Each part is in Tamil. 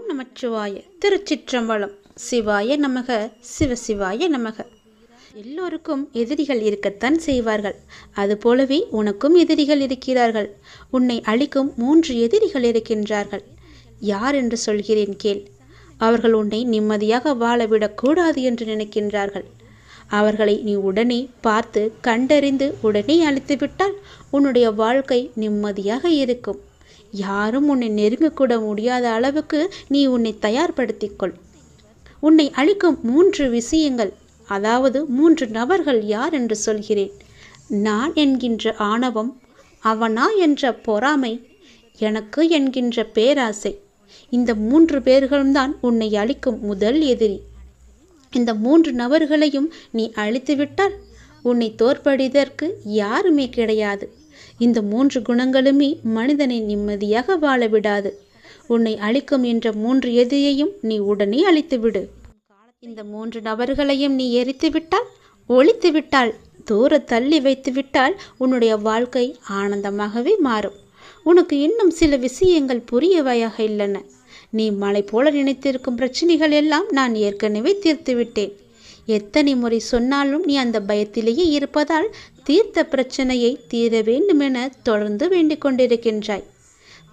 ஓம் நமச்சிவாய. திருச்சிற்றம்பலம். சிவாய நமக. சிவசிவாய நமக. எல்லோருக்கும் எதிரிகள் இருக்கத்தான் செய்வார்கள். அதுபோலவே உனக்கும் எதிரிகள் இருக்கிறார்கள். உன்னை அழிக்கும் மூன்று எதிரிகள் இருக்கின்றார்கள். யார் என்று சொல்கிறேன் கேள். அவர்கள் உன்னை நிம்மதியாக வாழவிடக்கூடாது என்று நினைக்கின்றார்கள். அவர்களை நீ உடனே பார்த்து கண்டறிந்து உடனே அழித்துவிட்டால் உன்னுடைய வாழ்க்கை நிம்மதியாக இருக்கும். யாரும் உன்னை நெருங்கக்கூட முடியாத அளவுக்கு நீ உன்னை தயார்படுத்திக்கொள். உன்னை அழிக்கும் மூன்று விஷயங்கள் அதாவது மூன்று நபர்கள் யார் என்று சொல்கிறேன். நான் என்கின்ற ஆணவம் அவனா என்ற பொறாமை எனக்கு என்கின்ற பேராசை. இந்த மூன்று பேர்களும் தான் உன்னை அழிக்கும் முதல் எதிரி. இந்த மூன்று நபர்களையும் நீ அழித்துவிட்டால் உன்னை தோற்படிதற்கு யாருமே கிடையாது. இந்த மூன்று குணங்களுமே மனிதனை நிம்மதியாக வாழ விடாது உன்னை அழிக்கும் என்ற மூன்று எதிரியையும் நீ உடனே அழித்துவிடு. இந்த மூன்று நபர்களையும் நீ எரித்து விட்டால் ஒழித்து விட்டால் தூர தள்ளி வைத்து விட்டால் உன்னுடைய வாழ்க்கை ஆனந்தமாகவே மாறும். உனக்கு இன்னும் சில விஷயங்கள் புரியவையாக இல்லைன. நீ மலை போல நினைத்திருக்கும் பிரச்சனைகள் எல்லாம் நான் ஏற்கனவே தீர்த்து விட்டேன் எத்தனை முறை சொன்னாலும் நீ அந்த பயத்திலேயே இருப்பதால் தீர்த்த பிரச்சனையை தீர வேண்டுமென தொடர்ந்து வேண்டிக் கொண்டிருக்கின்றாய்.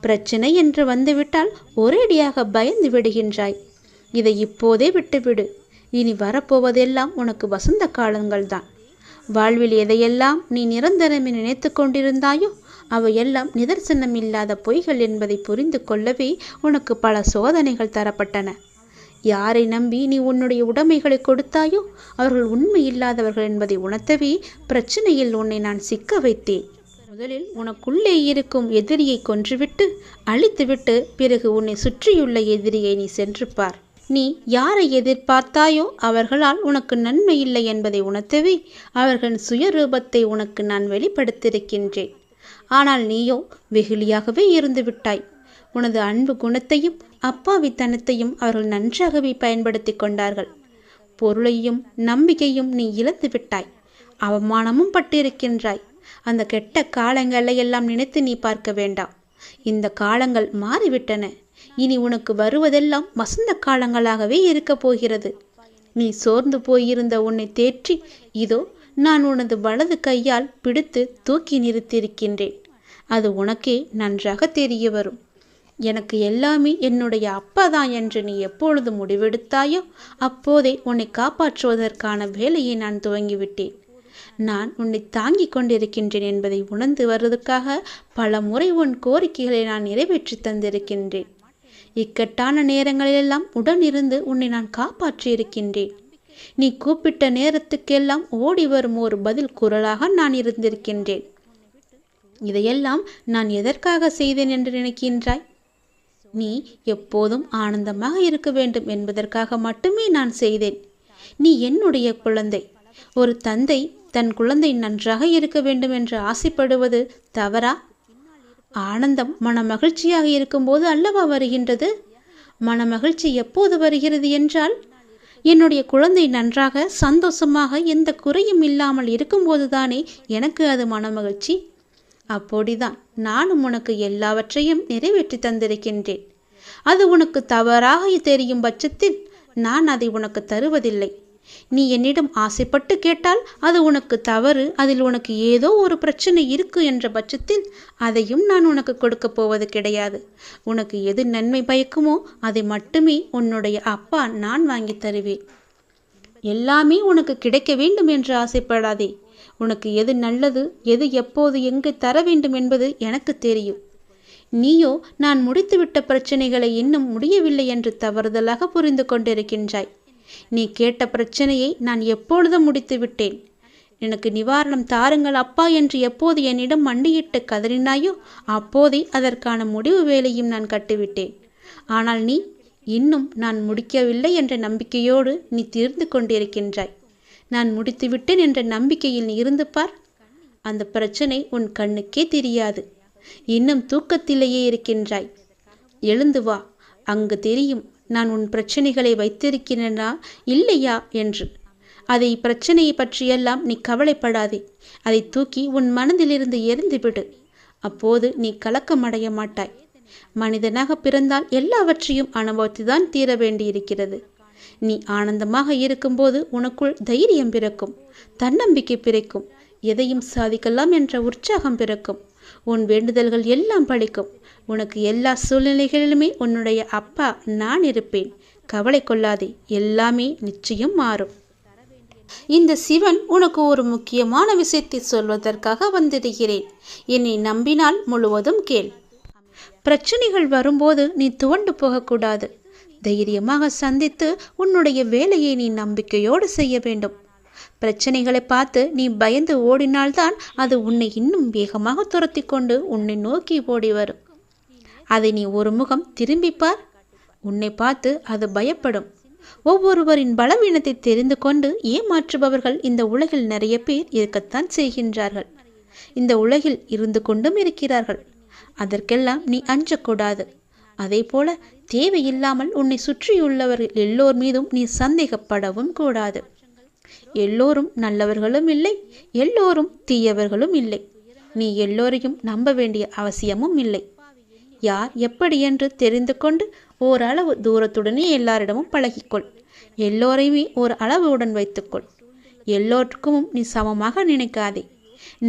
பிரச்சனை என்று வந்துவிட்டால் ஒரேடியாக பயந்து விடுகின்றாய். இதை இப்போதே விட்டுவிடு. இனி வரப்போவதெல்லாம் உனக்கு வசந்த காலங்கள்தான். வாழ்வில் எதையெல்லாம் நீ நிரந்தரமே நினைத்து கொண்டிருந்தாயோ அவையெல்லாம் நிதர்சனம் இல்லாத பொய்கள் என்பதை புரிந்து கொள்ளவே உனக்கு பல சோதனைகள் தரப்பட்டன. யாரை நம்பி நீ உன்னுடைய உடைமைகளை கொடுத்தாயோ? அவர்கள் உண்மை இல்லாதவர்கள் என்பதை உணர்த்தவே பிரச்சனையில் உன்னை நான் சிக்க வைத்தேன். முதலில் உனக்குள்ளே இருக்கும் எதிரியை கொன்றுவிட்டு அழித்துவிட்டு பிறகு உன்னை சுற்றியுள்ள எதிரியை நீ சென்று பார். நீ யாரை எதிர்பார்த்தாயோ அவர்களால் உனக்கு நன்மை இல்லை என்பதை உணர்த்தவே அவர்களின் சுயரூபத்தை உனக்கு நான் வெளிப்படுத்தியிருக்கின்றேன். ஆனால் நீயோ வெகுளியாகவே இருந்து விட்டாய் உனது அன்பு குணத்தையும் அப்பாவித்தனத்தையும் அவர்கள் நன்றாகவே பயன்படுத்தி கொண்டார்கள். பொருளையும் நம்பிக்கையும் நீ இழந்து விட்டாய். அவமானமும் பட்டிருக்கின்றாய். அந்த கெட்ட காலங்களை எல்லாம் நினைத்து நீ பார்க்க வேண்டாம். இந்த காலங்கள் மாறிவிட்டன. இனி உனக்கு வருவதெல்லாம் வசந்த காலங்களாகவே இருக்கப் போகிறது. நீ சோர்ந்து போயிருந்த உன்னை தேற்றி இதோ நான் உனது வலது கையால் பிடித்து தூக்கி நிறுத்தியிருக்கின்றேன். அது உனக்கே நன்றாக தெரிய வரும். எனக்கு எல்லாமே என்னுடைய அப்பா தான் என்று நீ எப்பொழுது முடிவெடுத்தாயோ அப்போதே உன்னை காப்பாற்றுவதற்கான வேலையை நான் துவங்கிவிட்டேன். நான் உன்னை தாங்கிக் கொண்டிருக்கின்றேன் என்பதை உணர்ந்து வருவதற்காக பல முறை உன் கோரிக்கைகளை நான் நிறைவேற்றி தந்திருக்கின்றேன். இக்கட்டான நேரங்களிலெல்லாம் உடனிருந்து உன்னை நான் காப்பாற்றியிருக்கின்றேன். நீ கூப்பிட்ட நேரத்துக்கெல்லாம் ஓடி வரும் ஒரு பதில் குரலாக நான் இருந்திருக்கின்றேன். இதையெல்லாம் நான் எதற்காக செய்தேன் என்று நினைக்கின்றாய்? நீ எப்போதும் ஆனந்தமாக இருக்க வேண்டும் என்பதற்காக மட்டுமே நான் செய்தேன். நீ என்னுடைய குழந்தை. ஒரு தந்தை தன் குழந்தை நன்றாக இருக்க வேண்டும் என்று ஆசைப்படுவது தவறா? ஆனந்தம் மன மகிழ்ச்சியாக இருக்கும்போது அல்லவா வருகின்றது? மன மகிழ்ச்சி எப்போது வருகிறது என்றால் என்னுடைய குழந்தை நன்றாக சந்தோஷமாக எந்த குறையும் இல்லாமல் இருக்கும்போதுதானே எனக்கு அது மன மகிழ்ச்சி அப்படிதான். நானும் உனக்கு எல்லாவற்றையும் நிறைவேற்றி தந்திருக்கின்றேன். அது உனக்கு தவறாக தெரியும் பட்சத்தில் நான் அதை உனக்கு தருவதில்லை. நீ என்னிடம் ஆசைப்பட்டு கேட்டால் அது உனக்கு தவறு. அதில் உனக்கு ஏதோ ஒரு பிரச்சனை இருக்கு என்ற பட்சத்தில் அதையும் நான் உனக்கு கொடுக்க போவது கிடையாது. உனக்கு எது நன்மை பயக்குமோ அதை மட்டுமே உன்னுடைய அப்பா நான் வாங்கி தருவேன். எல்லாமே உனக்கு கிடைக்க வேண்டும் என்று ஆசைப்படாதே. உனக்கு எது நல்லது எது எப்போது எங்கு தர வேண்டும் என்பது எனக்கு தெரியும். நீயோ நான் முடித்துவிட்ட பிரச்சனைகளை இன்னும் முடியவில்லை என்று தவறுதலாக புரிந்து கொண்டிருக்கின்றாய். நீ கேட்ட பிரச்சனையை நான் எப்பொழுதும் முடித்து விட்டேன் எனக்கு நிவாரணம் தாருங்கள் அப்பா என்று எப்போது என்னிடம் மண்டியிட்டு கதறினாயோ அப்போதே அதற்கான முடிவு வேலையும் நான் கட்டுவிட்டேன். ஆனால் நீ இன்னும் நான் முடிக்கவில்லை என்ற நம்பிக்கையோடு நீ தீர்ந்து கொண்டிருக்கின்றாய். நான் முடித்துவிட்டேன் என்ற நம்பிக்கையில் நீ இருந்து பார் அந்த பிரச்சனை உன் கண்ணுக்கே தெரியாது. இன்னும் தூக்கத்திலேயே இருக்கின்றாய். எழுந்து வா. அங்கு தெரியும் நான் உன் பிரச்சனைகளை வைத்திருக்கிறேனா இல்லையா என்று. அதை பிரச்சனையை பற்றியெல்லாம் நீ கவலைப்படாதே. அதை தூக்கி உன் மனதிலிருந்து எரிந்துவிடு அப்போது நீ கலக்கமடைய மாட்டாய் மனிதனாக பிறந்தால் எல்லாவற்றையும் அனுபவித்துதான் தீர வேண்டியிருக்கிறது நீ ஆனந்தமாக இருக்கும்போது உனக்குள் தைரியம் பிறக்கும் தன்னம்பிக்கை பிறக்கும் எதையும் சாதிக்கலாம் என்ற உற்சாகம் பிறக்கும். உன் வேண்டுதல்கள் எல்லாம் பழிக்கும். உனக்கு எல்லா சூழ்நிலைகளிலுமே உன்னுடைய அப்பா நான் இருப்பேன். கவலை கொள்ளாதே எல்லாமே நிச்சயம் மாறும். இந்த சிவன் உனக்கு ஒரு முக்கியமான விஷயத்தை சொல்வதற்காக வந்திருக்கிறேன். என்னை நம்பினால் முழுவதும் கேள். பிரச்சனைகள் வரும்போது நீ துவண்டு போகக்கூடாது. தைரியமாக சந்தித்து உன்னுடைய வேலையை நீ நம்பிக்கையோடு செய்ய வேண்டும். பிரச்சனைகளை பார்த்து நீ பயந்து ஓடினால்தான் அது உன்னை இன்னும் வேகமாக துரத்தி கொண்டு உன்னை நோக்கி ஓடி வரும். அதை நீ ஒரு முகம் திரும்பிப்பார் உன்னை பார்த்து அது பயப்படும். ஒவ்வொருவரின் பலவீனத்தை தெரிந்து கொண்டு ஏமாற்றுபவர்கள் இந்த உலகில் நிறைய பேர் இருக்கத்தான் செய்கின்றார்கள். இந்த உலகில் இருந்து கொண்டும் இருக்கிறார்கள். அதற்கெல்லாம் நீ அஞ்சக்கூடாது. அதேபோல தேவையில்லாமல் உன்னை சுற்றியுள்ளவர்கள் எல்லோர் மீதும் நீ சந்தேகப்படவும் கூடாது. எல்லோரும் நல்லவர்களும் இல்லை எல்லோரும் தீயவர்களும் இல்லை. நீ எல்லோரையும் நம்ப வேண்டிய அவசியமும் இல்லை. யார் எப்படி என்று தெரிந்து கொண்டு ஓரளவு தூரத்துடனே எல்லாரிடமும் பழகிக்கொள். எல்லோரையுமே ஒரு அளவுடன் வைத்துக்கொள். எல்லோருக்கும் நீ சமமாக நினைக்காதே.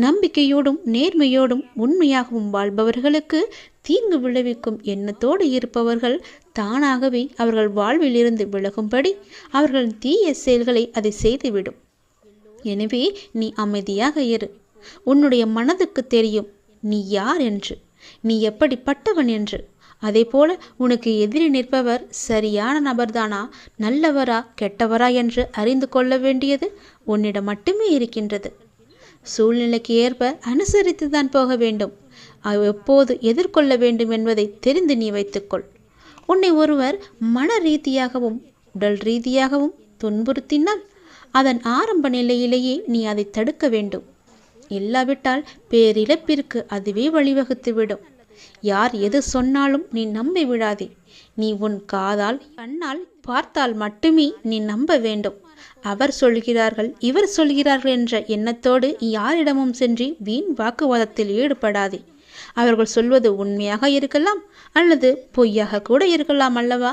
நம்பிக்கையோடும் நேர்மையோடும் உண்மையாகவும் வாழ்பவர்களுக்கு தீங்கு விளைவிக்கும் எண்ணத்தோடு இருப்பவர்கள் தானாகவே அவர்கள் வாழ்விலிருந்து விலகும்படி அவர்கள் தீய செயல்களை அதை செய்துவிடும். எனவே நீ அமைதியாக இரு. உன்னுடைய மனதுக்கு தெரியும் நீ யார் என்று. நீ எப்படிப்பட்டவன் என்று. அதேபோல உனக்கு எதிரி நிற்பவர் சரியான நபர்தானா நல்லவரா கெட்டவரா என்று அறிந்து கொள்ள வேண்டியது உன்னிடம் மட்டுமே இருக்கின்றது. சூழ்நிலைக்கு ஏற்ப அனுசரித்து தான் போக வேண்டும். எப்போது எதிர்கொள்ள வேண்டும் என்பதை தெரிந்து நீ வைத்துக்கொள். உன்னை ஒருவர் மன ரீதியாகவும் உடல் ரீதியாகவும் துன்புறுத்தினால் அதன் ஆரம்ப நிலையிலேயே நீ அதை தடுக்க வேண்டும். இல்லாவிட்டால் பேரிழப்பிற்கு அதுவே வழிவகுத்துவிடும் யார் எது சொன்னாலும் நீ நம்பி விடாதே நீ உன் காதால் கண்ணால் பார்த்தால் மட்டுமே நீ நம்ப வேண்டும். அவர் சொல்கிறார்கள் இவர் சொல்கிறார்கள் என்ற எண்ணத்தோடு யாரிடமும் சென்று வீண் வாக்குவாதத்தில் ஈடுபடாதே. அவர்கள் சொல்வது உண்மையாக இருக்கலாம் அல்லது பொய்யாக கூட இருக்கலாம் அல்லவா?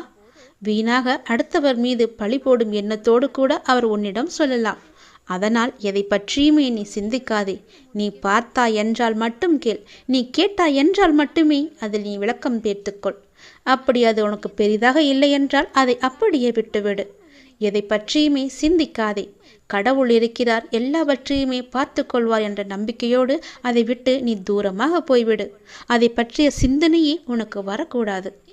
வீணாக அடுத்தவர் மீது பழி போடும் எண்ணத்தோடு கூட அவர் உன்னிடம் சொல்லலாம். அதனால் எதை பற்றியுமே நீ சிந்திக்காதே. நீ பார்த்தா என்றால் மட்டும் கேள். நீ கேட்டா என்றால் மட்டுமே அதில் நீ விளக்கம் பேர்த்துக்கொள் அப்படி அது உனக்கு பெரிதாக இல்லை என்றால் அதை அப்படியே விட்டுவிடு. எதை பற்றியுமே சிந்திக்காதே. கடவுள் இருக்கிறார் எல்லாவற்றையுமே பார்த்து கொள்வார் என்ற நம்பிக்கையோடு அதை விட்டு நீ தூரமாக போய்விடு. அதை பற்றிய சிந்தனையே உனக்கு வரக்கூடாது.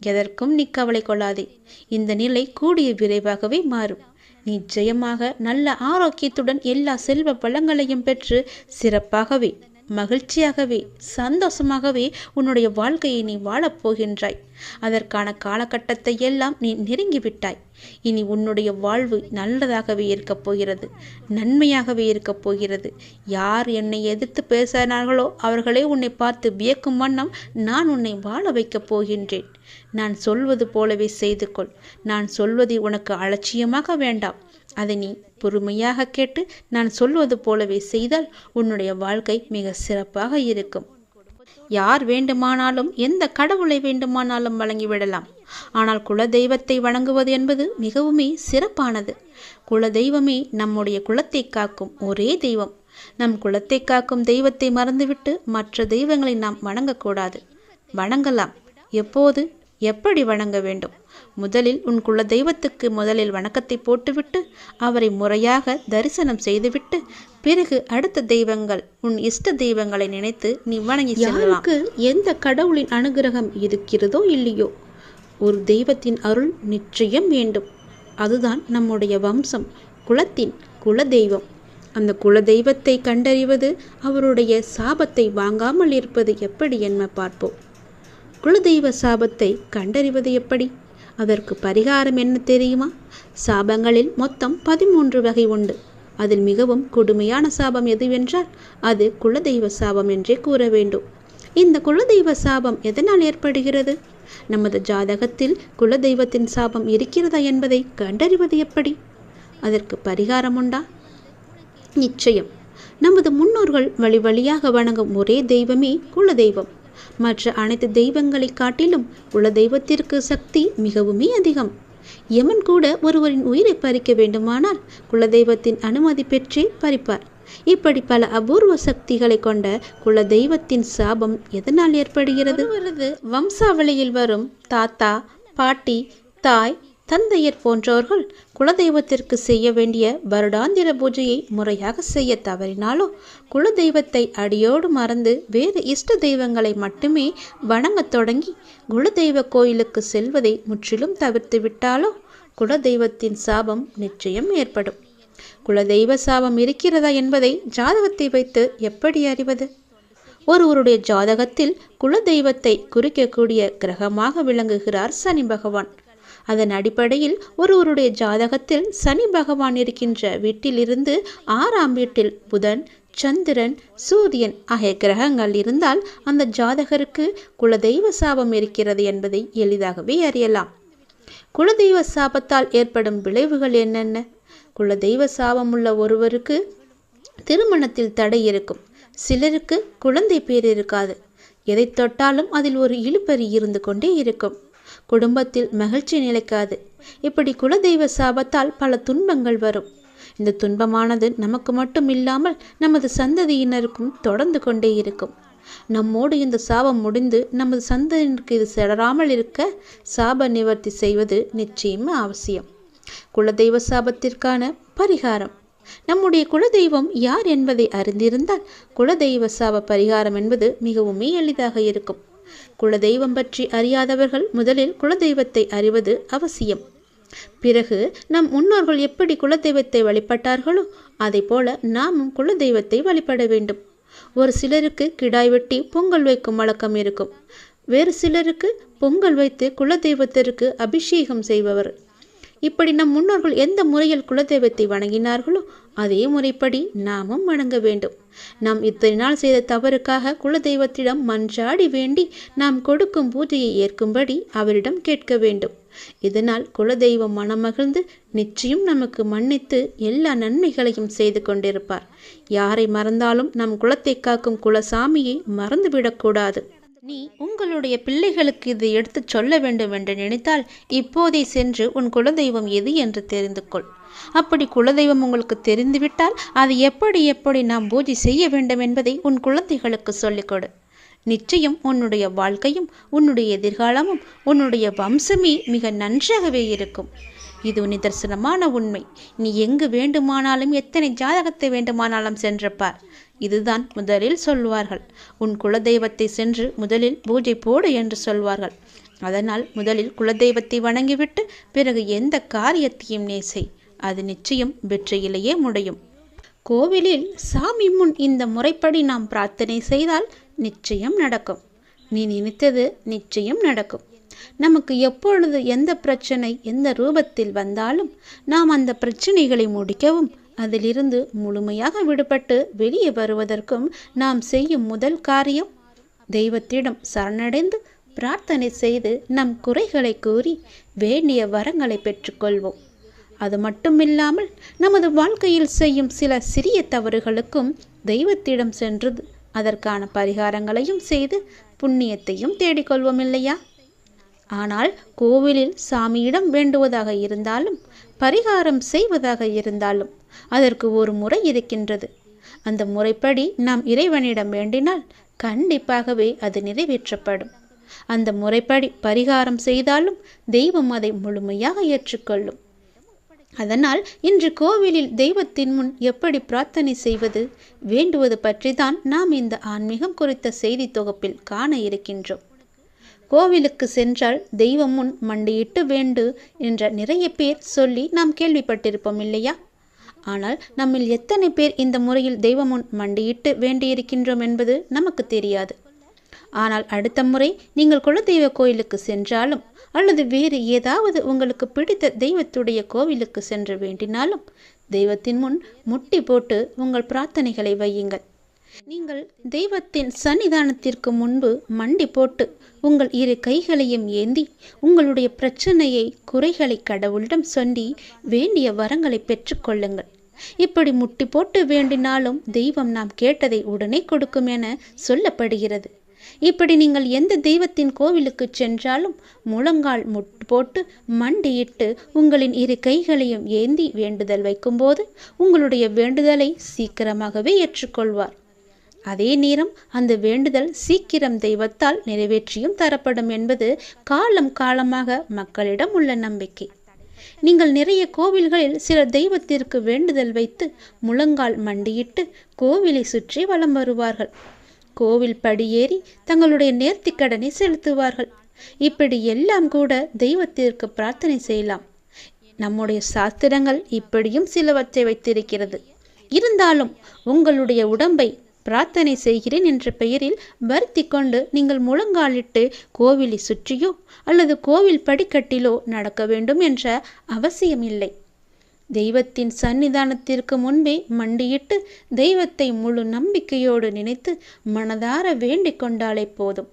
எதற்கும் நீ கவலை கொள்ளாதே. இந்த நிலை கூடிய விரைவாகவே மாறும். நிச்சயமாக நல்ல ஆரோக்கியத்துடன் எல்லா செல்வ பழங்களையும் பெற்று சிறப்பாகவே மகிழ்ச்சியாகவே சந்தோஷமாகவே உன்னுடைய வாழ்க்கையை நீ வாழப்போகின்றாய் அதற்கான காலகட்டத்தை எல்லாம் நீ நெருங்கிவிட்டாய் இனி உன்னுடைய வாழ்வு நல்லதாகவே இருக்கப் போகிறது நன்மையாகவே இருக்கப் போகிறது. யார் என்னை எதிர்த்து பேசினார்களோ அவர்களே உன்னை பார்த்து வியக்கும் வண்ணம் நான் உன்னை வாழ வைக்கப் போகின்றேன். நான் சொல்வது போலவே செய்து கொள். நான் சொல்வதை உனக்கு அலட்சியமாக வேண்டாம். அதை நீ பொறுமையாக கேட்டு நான் சொல்வது போலவே செய்தால் உன்னுடைய வாழ்க்கை மிக சிறப்பாக இருக்கும். யார் வேண்டுமானாலும் எந்த கடவுளை வேண்டுமானாலும் வழங்கிவிடலாம். ஆனால் குலதெய்வத்தை வணங்குவது என்பது மிகவுமே சிறப்பானது. குல தெய்வமே நம்முடைய குலத்தை காக்கும் ஒரே தெய்வம். நம் குலத்தை காக்கும் தெய்வத்தை மறந்துவிட்டு மற்ற தெய்வங்களை நாம் வணங்கக்கூடாது. வணங்கலாம். எப்போது? எப்படி வணங்க வேண்டும்? முதலில் உன் குல தெய்வத்துக்கு முதலில் வணக்கத்தை போட்டுவிட்டு அவரை முறையாக தரிசனம் செய்துவிட்டு பிறகு அடுத்த தெய்வங்கள் உன் இஷ்ட தெய்வங்களை நினைத்து நீ வணங்கி யாருக்கு எந்த கடவுளின் அனுகிரகம் இருக்கிறதோ இல்லையோ ஒரு தெய்வத்தின் அருள் நிச்சயம் வேண்டும். அதுதான் நம்முடைய வம்சம் குலத்தின் குல தெய்வம். அந்த குல தெய்வத்தை கண்டறிவது அவருடைய சாபத்தை வாங்காமல் இருப்பது எப்படி என்ன பார்ப்போம். குலதெய்வ சாபத்தை கண்டறிவது எப்படி? அதற்கு பரிகாரம் என்ன தெரியுமா? சாபங்களில் மொத்தம் பதிமூன்று வகை உண்டு. அதில் மிகவும் கொடுமையான சாபம் எதுவென்றால் அது குலதெய்வ சாபம் என்றே கூற வேண்டும். இந்த குலதெய்வ சாபம் எதனால் ஏற்படுகிறது? நமது ஜாதகத்தில் குலதெய்வத்தின் சாபம் இருக்கிறதா என்பதை கண்டறிவது எப்படி? அதற்கு பரிகாரம் உண்டா? நிச்சயம். நமது முன்னோர்கள் வழி வழியாக வணங்கும் ஒரே தெய்வமே குலதெய்வம். மற்ற அனைத்து தெய்வங்களைக் காட்டிலும் உள்ள தெய்வத்திற்கு சக்தி மிகவுமே அதிகம். யமன் கூட ஒருவரின் உயிரை பறிக்க வேண்டுமானால் குலதெய்வத்தின் அனுமதி பெற்றே பறிப்பார். இப்படி பல அபூர்வ சக்திகளை கொண்ட குல தெய்வத்தின் சாபம் எதனால் ஏற்படுகிறது? வருது வம்சாவளியில் வரும் தாத்தா பாட்டி தாய் தந்தையர் போன்றவர்கள் குலதெய்வத்திற்கு செய்ய வேண்டிய வருடாந்திர பூஜையை முறையாக செய்ய தவறினாலோ குலதெய்வத்தை அடியோடு மறந்து வேறு இஷ்ட தெய்வங்களை மட்டுமே வணங்கத் தொடங்கி குலதெய்வ கோயிலுக்கு செல்வதை முற்றிலும் தவிர்த்து விட்டாலோ குலதெய்வத்தின் சாபம் நிச்சயம் ஏற்படும். குலதெய்வ சாபம் இருக்கிறதா என்பதை ஜாதகத்தை வைத்து எப்படி அறிவது? ஒருவருடைய ஜாதகத்தில் குலதெய்வத்தை குறிக்கக்கூடிய கிரகமாக விளங்குகிறார் சனி பகவான். அதன் அடிப்படையில் ஒருவருடைய ஜாதகத்தில் சனி பகவான் இருக்கின்ற வீட்டிலிருந்து ஆறாம் வீட்டில் புதன் சந்திரன் சூரியன் ஆகிய கிரகங்கள் இருந்தால் அந்த ஜாதகருக்கு குலதெய்வ சாபம் இருக்கிறது என்பதை எளிதாகவே அறியலாம். குலதெய்வ சாபத்தால் ஏற்படும் விளைவுகள் என்னென்ன? குலதெய்வ சாபம் உள்ள ஒருவருக்கு திருமணத்தில் தடை இருக்கும். சிலருக்கு குழந்தை பேர் இருக்காது. எதை தொட்டாலும் அதில் ஒரு இழுபறி இருந்து கொண்டே இருக்கும். குடும்பத்தில் மகிழ்ச்சி நிலைக்காது. இப்படி குலதெய்வ சாபத்தால் பல துன்பங்கள் வரும். இந்த துன்பமானது நமக்கு மட்டும் இல்லாமல் நமது சந்ததியினருக்கும் தொடர்ந்து கொண்டே இருக்கும். நம்மோடு இந்த சாபம் முடிந்து நமது சந்ததியினருக்கு இது செடராமல் இருக்க சாப நிவர்த்தி செய்வது நிச்சயம் அவசியம். குலதெய்வ சாபத்திற்கான பரிகாரம். நம்முடைய குலதெய்வம் யார் என்பதை அறிந்திருந்தால் குலதெய்வ சாப பரிகாரம் என்பது மிகவுமே எளிதாக இருக்கும். குலதெய்வம் பற்றி அறியாதவர்கள் முதலில் குலதெய்வத்தை அறிவது அவசியம். பிறகு நம் முன்னோர்கள் எப்படி குலதெய்வத்தை வழிபட்டார்களோ அதை போல நாமும் குலதெய்வத்தை வழிபட வேண்டும். ஒரு சிலருக்கு கிடாய் வெட்டி பொங்கல் வைக்கும் வழக்கம் இருக்கும். வேறு சிலருக்கு பொங்கல் வைத்து குலதெய்வத்திற்கு அபிஷேகம் செய்பவர். இப்படி நம் முன்னோர்கள் எந்த முறையில் குலதெய்வத்தை வணங்கினார்களோ அதே முறைப்படி நாமும் வணங்க வேண்டும். நாம் இத்தனை நாள் செய்த தவறுக்காக குலதெய்வத்திடம் மன்றாடி வேண்டி நாம் கொடுக்கும் பூஜையை ஏற்கும்படி அவரிடம் கேட்க வேண்டும். இதனால் குலதெய்வம் மனமகிழ்ந்து நிச்சயம் நமக்கு மன்னித்து எல்லா நன்மைகளையும் செய்து கொண்டிருப்பார். யாரை மறந்தாலும் நம் குலத்தை காக்கும் குலசாமியை மறந்துவிடக்கூடாது. நீ உங்களுடைய பிள்ளைகளுக்கு இதை எடுத்துச் சொல்ல வேண்டும் என்று நினைத்தால் இப்போதே சென்று உன் குலதெய்வம் எது என்று தெரிந்து கொள். அப்படி குலதெய்வம் உங்களுக்கு தெரிந்துவிட்டால் அதை எப்படி எப்படி நாம் பூஜை செய்ய வேண்டும் என்பதை உன் குழந்தைகளுக்கு சொல்லிக் கொடு. நிச்சயம் உன்னுடைய வாழ்க்கையும் உன்னுடைய எதிர்காலமும் உன்னுடைய வம்சமே மிக நன்றாகவே இருக்கும். இது நிதர்சனமான உண்மை. நீ எங்கு வேண்டுமானாலும் எத்தனை ஜாதகத்தை வேண்டுமானாலும் சென்றப்பார் இதுதான் முதலில் சொல்வார்கள். உன் குலதெய்வத்தை சென்று முதலில் பூஜை போடு என்று சொல்வார்கள். அதனால் முதலில் குலதெய்வத்தை வணங்கிவிட்டு பிறகு எந்த காரியத்தையும் நேசை அது நிச்சயம் வெற்றியிலேயே முடியும். கோவிலில் சாமி முன் இந்த முறைப்படி நாம் பிரார்த்தனை செய்தால் நிச்சயம் நடக்கும். நீ நினைத்தது நிச்சயம் நடக்கும். நமக்கு எப்பொழுது எந்த பிரச்சனை எந்த ரூபத்தில் வந்தாலும் நாம் அந்த பிரச்சனைகளை முடிக்கவும் அதிலிருந்து முழுமையாக விடுபட்டு வெளியே வருவதற்கும் நாம் செய்யும் முதல் காரியம் தெய்வத்திடம் சரணடைந்து பிரார்த்தனை செய்து நம் குறைகளை கூறி வேண்டிய வரங்களை பெற்றுக்கொள்வோம். அது மட்டுமில்லாமல் நமது வாழ்க்கையில் செய்யும் சில சிறிய தவறுகளுக்கும் தெய்வத்திடம் சென்று அதற்கான பரிகாரங்களையும் செய்து புண்ணியத்தையும் தேடிக்கொள்வோம் இல்லையா? ஆனால் கோவிலில் சாமியிடம் வேண்டுவதாக இருந்தாலும் பரிகாரம் செய்வதாக இருந்தாலும் அதற்கு ஒரு முறை இருக்கின்றது. அந்த முறைப்படி நாம் இறைவனிடம் வேண்டினால் கண்டிப்பாகவே அது நிறைவேற்றப்படும். அந்த முறைப்படி பரிகாரம் செய்தாலும் தெய்வம் அதை முழுமையாக ஏற்றுக்கொள்ளும். அதனால் இன்று கோவிலில் தெய்வத்தின் முன் எப்படி பிரார்த்தனை செய்வது வேண்டுவது பற்றி தான் நாம் இந்த ஆன்மீகம் குறித்த செய்தி தொகுப்பில் காண இருக்கின்றோம். கோவிலுக்கு சென்றால் தெய்வம் முன் மண்டியிட்டு வேண்டு என்ற நிறைய பேர் சொல்லி நாம் கேள்விப்பட்டிருப்போம் இல்லையா? ஆனால் நம்மில் எத்தனை பேர் இந்த முறையில் தெய்வம் முன் மண்டியிட்டு வேண்டியிருக்கின்றோம் என்பது நமக்கு தெரியாது. ஆனால் அடுத்த முறை நீங்கள் குலதெய்வ கோயிலுக்கு சென்றாலும் அல்லது வேறு ஏதாவது உங்களுக்கு பிடித்த தெய்வத்துடைய கோவிலுக்கு சென்று வேண்டினாலும் தெய்வத்தின் முன் முட்டி போட்டு உங்கள் பிரார்த்தனைகளை வையுங்கள். நீங்கள் தெய்வத்தின் சன்னிதானத்திற்கு முன்பு மண்டி போட்டு உங்கள் இரு கைகளையும் ஏந்தி உங்களுடைய பிரச்சனையை குறைகளை கடவுளிடம் சொல்லி வேண்டிய வரங்களை பெற்றுக்கொள்ளுங்கள் இப்படி முட்டி போட்டு வேண்டினாலும் தெய்வம் நாம் கேட்டதை உடனே கொடுக்கும் என சொல்லப்படுகிறது. இப்படி நீங்கள் எந்த தெய்வத்தின் கோவிலுக்கு சென்றாலும் முழங்கால் முட்டு போட்டு மண்டியிட்டு உங்களின் இரு கைகளையும் ஏந்தி வேண்டுதல் வைக்கும்போது உங்களுடைய வேண்டுதலை சீக்கிரமாகவே ஏற்றுக்கொள்வார். அதே நேரம் அந்த வேண்டுதல் சீக்கிரம் தெய்வத்தால் நிறைவேற்றியும் தரப்படும் என்பது காலம் காலமாக மக்களிடம் உள்ள நம்பிக்கை. நீங்கள் நிறைய கோவில்களில் சில தெய்வத்திற்கு வேண்டுதல் வைத்து முழங்கால் மண்டியிட்டு கோவிலை சுற்றி வலம் வருவார்கள். கோவில் படியேறி தங்களுடைய நேர்த்திக்கடனை செலுத்துவார்கள். இப்படி எல்லாம் கூட தெய்வத்திற்கு பிரார்த்தனை செய்யலாம். நம்முடைய சாஸ்திரங்கள் இப்படியும் சிலவற்றை வைத்திருக்கிறது. இருந்தாலும் உங்களுடைய உடம்பை பிரார்த்தனை செய்கிறேன் என்ற பெயரில் வருத்தி கொண்டு நீங்கள் முழங்காலிட்டு கோவிலை சுற்றியோ அல்லது கோவில் படிக்கட்டிலோ நடக்க வேண்டும் என்ற அவசியம் இல்லை தெய்வத்தின் சன்னிதானத்திற்கு முன்பே மண்டியிட்டு தெய்வத்தை முழு நம்பிக்கையோடு நினைத்து மனதார வேண்டிக் கொண்டாலே போதும்.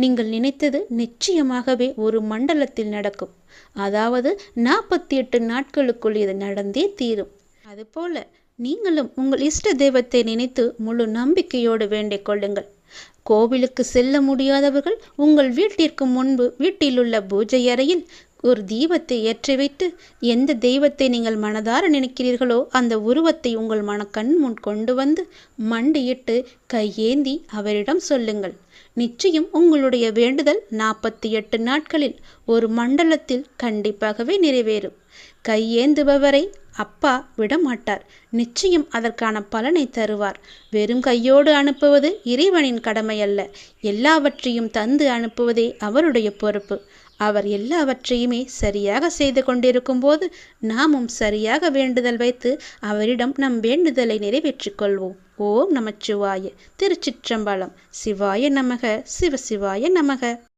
நீங்கள் நினைத்தது நிச்சயமாகவே ஒரு மண்டலத்தில் நடக்கும். அதாவது நாற்பத்தி எட்டு நாட்களுக்குள் இது நடந்தே தீரும். அதுபோல நீங்களும் உங்கள் இஷ்ட தெய்வத்தை நினைத்து முழு நம்பிக்கையோடு வேண்டிக் கொள்ளுங்கள். கோவிலுக்கு செல்ல முடியாதவர்கள் உங்கள் வீட்டிற்கு முன்பு வீட்டிலுள்ள பூஜை அறையில் ஒரு தீபத்தை ஏற்றி வைத்து எந்த தெய்வத்தை நீங்கள் மனதார நினைக்கிறீர்களோ அந்த உருவத்தை உங்கள் மனக்கண் முன் கொண்டு வந்து மண்டியிட்டு கையேந்தி அவரிடம் சொல்லுங்கள். நிச்சயம் உங்களுடைய வேண்டுதல் நாற்பத்தி எட்டு நாட்களில் ஒரு மண்டலத்தில் கண்டிப்பாகவே நிறைவேறும். கையேந்துபவரை அப்பா விடமாட்டார். நிச்சயம் அதற்கான பலனை தருவார். வெறும் கையோடு அனுப்புவது இறைவனின் கடமை அல்ல எல்லாவற்றையும் தந்து அனுப்புவதே அவருடைய பொறுப்பு. அவர் எல்லாவற்றையுமே சரியாக செய்து கொண்டிருக்கும் போது நாமும் சரியாக வேண்டுதல் வைத்து அவரிடம் நம் வேண்டுதலை நிறைவேற்றிக் கொள்வோம். ஓம் நமச்சிவாய. திருச்சிற்றம்பலம். சிவாய நமக. சிவசிவாய நமக.